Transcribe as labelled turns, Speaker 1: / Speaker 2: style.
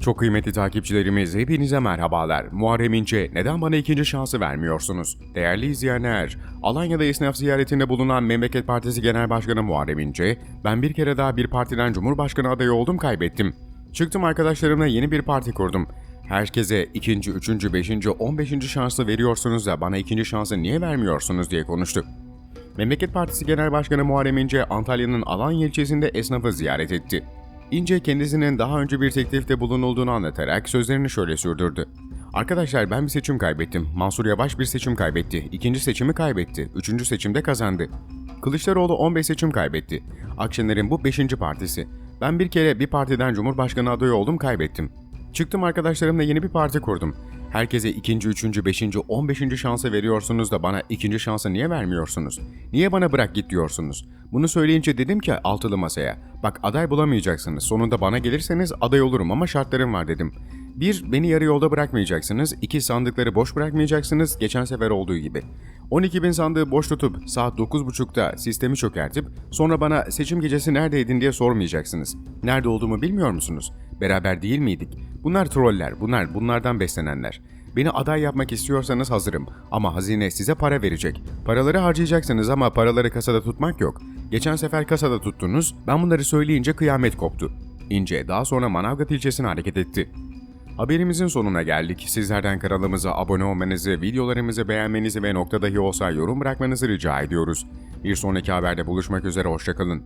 Speaker 1: Çok kıymetli takipçilerimiz hepinize merhabalar. Muharrem İnce neden bana ikinci şansı vermiyorsunuz? Değerli izleyenler, Alanya'da esnaf ziyaretinde bulunan Memleket Partisi Genel Başkanı Muharrem İnce, ben bir kere daha bir partiden Cumhurbaşkanı adayı oldum kaybettim. Çıktım arkadaşlarımla yeni bir parti kurdum. Herkese ikinci, üçüncü, beşinci, on beşinci şansı veriyorsunuz da bana ikinci şansı niye vermiyorsunuz diye konuştu. Memleket Partisi Genel Başkanı Muharrem İnce, Antalya'nın Alanya ilçesinde esnafı ziyaret etti. İnce kendisinin daha önce bir teklifte bulunulduğunu anlatarak sözlerini şöyle sürdürdü. Arkadaşlar ben bir seçim kaybettim. Mansur Yavaş bir seçim kaybetti. İkinci seçimi kaybetti. Üçüncü seçimde kazandı. Kılıçdaroğlu 15 seçim kaybetti. Akşener'in bu 5. partisi. Ben bir kere bir partiden Cumhurbaşkanı adayı oldum kaybettim. Çıktım arkadaşlarımla yeni bir parti kurdum. Herkese ikinci, üçüncü, beşinci, on beşinci şansı veriyorsunuz da bana ikinci şansı niye vermiyorsunuz? Niye bana bırak git diyorsunuz? Bunu söyleyince dedim ki altılı masaya. Bak aday bulamayacaksınız. Sonunda bana gelirseniz aday olurum ama şartlarım var dedim. Bir, beni yarı yolda bırakmayacaksınız. İki, sandıkları boş bırakmayacaksınız. Geçen sefer olduğu gibi. 12 bin sandığı boş tutup saat 9.30'da sistemi çökertip sonra bana seçim gecesi neredeydin diye sormayacaksınız. Nerede olduğumu bilmiyor musunuz? Beraber değil miydik? Bunlar troller, bunlar bunlardan beslenenler. Beni aday yapmak istiyorsanız hazırım ama hazine size para verecek. Paraları harcayacaksınız ama paraları kasada tutmak yok. Geçen sefer kasada tuttunuz, ben bunları söyleyince kıyamet koptu. İnce daha sonra Manavgat ilçesine hareket etti. Haberimizin sonuna geldik. Sizlerden kanalımıza abone olmanızı, videolarımızı beğenmenizi ve nokta dahi olsa yorum bırakmanızı rica ediyoruz. Bir sonraki haberde buluşmak üzere, hoşçakalın.